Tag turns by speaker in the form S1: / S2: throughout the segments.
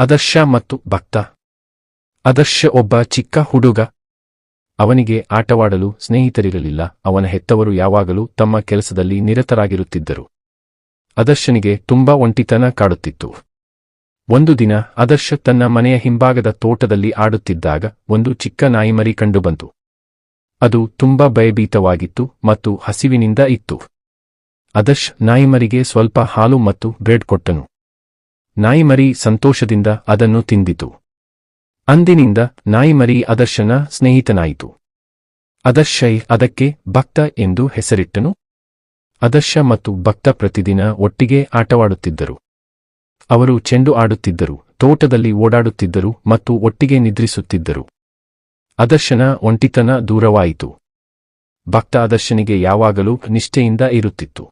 S1: ಆದರ್ಶ ಮತ್ತು ಭಕ್ತ. ಅದರ್ಶ ಒಬ್ಬ ಚಿಕ್ಕ ಹುಡುಗ. ಅವನಿಗೆ ಆಟವಾಡಲು ಸ್ನೇಹಿತರಿರಲಿಲ್ಲ. ಅವನ ಹೆತ್ತವರು ಯಾವಾಗಲೂ ತಮ್ಮ ಕೆಲಸದಲ್ಲಿ ನಿರತರಾಗಿರುತ್ತಿದ್ದರು. ಅದರ್ಶನಿಗೆ ತುಂಬಾ ಒಂಟಿತನ ಕಾಡುತ್ತಿತ್ತು. ಒಂದು ದಿನ ಅದರ್ಶ ತನ್ನ ಮನೆಯ ಹಿಂಭಾಗದ ತೋಟದಲ್ಲಿ ಆಡುತ್ತಿದ್ದಾಗ ಒಂದು ಚಿಕ್ಕ ನಾಯಿಮರಿ ಕಂಡುಬಂತು. ಅದು ತುಂಬಾ ಭಯಭೀತವಾಗಿತ್ತು ಮತ್ತು ಹಸಿವಿನಿಂದ ಇತ್ತು. ಅದರ್ಶ್ ನಾಯಿಮರಿಗೆ ಸ್ವಲ್ಪ ಹಾಲು ಮತ್ತು ಬ್ರೆಡ್ ಕೊಟ್ಟನು. ನಾಯಿಮರಿ ಸಂತೋಷದಿಂದ ಅದನ್ನು ತಿಂದಿತು. ಅಂದಿನಿಂದ ನಾಯಿಮರಿ ಅದರ್ಶನ ಸ್ನೇಹಿತನಾಯಿತು. ಅದರ್ಶೈ ಅದಕ್ಕೆ ಭಕ್ತ ಎಂದು ಹೆಸರಿಟ್ಟನು. ಅದರ್ಶ ಮತ್ತು ಭಕ್ತ ಪ್ರತಿದಿನ ಒಟ್ಟಿಗೆ ಆಟವಾಡುತ್ತಿದ್ದರು. ಅವರು ಚೆಂಡು ಆಡುತ್ತಿದ್ದರು, ತೋಟದಲ್ಲಿ ಓಡಾಡುತ್ತಿದ್ದರು ಮತ್ತು ಒಟ್ಟಿಗೆ ನಿದ್ರಿಸುತ್ತಿದ್ದರು. ಅದರ್ಶನ ಒಂಟಿತನ ದೂರವಾಯಿತು. ಭಕ್ತ ಅದರ್ಶನಿಗೆ ಯಾವಾಗಲೂ ನಿಷ್ಠೆಯಿಂದ ಇರುತ್ತಿತ್ತು.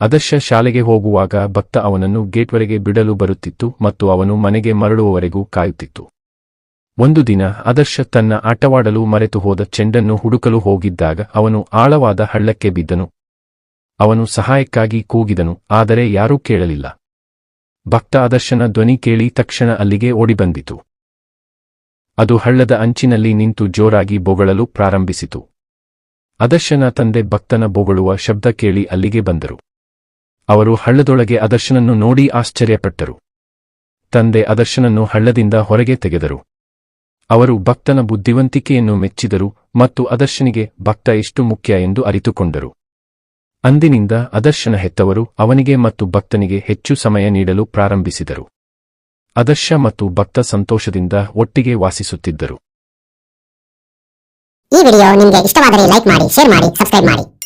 S1: ಆದರ್ಶ ಶಾಲೆಗೆ ಹೋಗುವಾಗ ಭಕ್ತ ಅವನನ್ನು ಗೇಟ್ವರೆಗೆ ಬಿಡಲು ಬರುತ್ತಿತ್ತು ಮತ್ತು ಅವನು ಮನೆಗೆ ಮರಳುವವರೆಗೂ ಕಾಯುತ್ತಿತ್ತು. ಒಂದು ದಿನ ಅದರ್ಶ ತನ್ನ ಆಟವಾಡಲು ಮರೆತು ಹೋದ ಚೆಂಡನ್ನು ಹುಡುಕಲು ಹೋಗಿದ್ದಾಗ ಅವನು ಆಳವಾದ ಹಳ್ಳಕ್ಕೆ ಬಿದ್ದನು. ಅವನು ಸಹಾಯಕ್ಕಾಗಿ ಕೂಗಿದನು, ಆದರೆ ಯಾರೂ ಕೇಳಲಿಲ್ಲ. ಭಕ್ತ ಅದರ್ಶನ ಧ್ವನಿ ಕೇಳಿ ತಕ್ಷಣ ಅಲ್ಲಿಗೆ ಓಡಿಬಂದಿತು. ಅದು ಹಳ್ಳದ ಅಂಚಿನಲ್ಲಿ ನಿಂತು ಜೋರಾಗಿ ಬೊಗಳಲು ಪ್ರಾರಂಭಿಸಿತು. ಅದರ್ಶನ ತಂದೆ ಭಕ್ತನ ಬೊಗಳುವ ಶಬ್ದ ಕೇಳಿ ಅಲ್ಲಿಗೆ ಬಂದರು. ಅವರು ಹಳ್ಳದೊಳಗೆ ಅದರ್ಶನನ್ನು ನೋಡಿ ಆಶ್ಚರ್ಯಪಟ್ಟರು. ತಂದೆ ಅದರ್ಶನನ್ನು ಹಳ್ಳದಿಂದ ಹೊರಗೆ ತೆಗೆದರು. ಅವರು ಭಕ್ತನ ಬುದ್ಧಿವಂತಿಕೆಯನ್ನು ಮೆಚ್ಚಿದರು ಮತ್ತು ಅದರ್ಶನಿಗೆ, ಭಕ್ತ ಎಷ್ಟು ಮುಖ್ಯ ಎಂದು ಅರಿತುಕೊಂಡರು. ಅಂದಿನಿಂದ ಅದರ್ಶನ ಹೆತ್ತವರು ಅವನಿಗೆ ಮತ್ತು ಭಕ್ತನಿಗೆ ಹೆಚ್ಚು ಸಮಯ ನೀಡಲು ಪ್ರಾರಂಭಿಸಿದರು. ಅದರ್ಶ ಮತ್ತು ಭಕ್ತ ಸಂತೋಷದಿಂದ ಒಟ್ಟಿಗೆ ವಾಸಿಸುತ್ತಿದ್ದರು.
S2: ಈ ವಿಡಿಯೋ ನಿಮಗೆ ಇಷ್ಟವಾದರೆ ಲೈಕ್ ಮಾಡಿ, ಶೇರ್ ಮಾಡಿ, ಸಬ್ಸ್ಕ್ರೈಬ್ ಮಾಡಿ.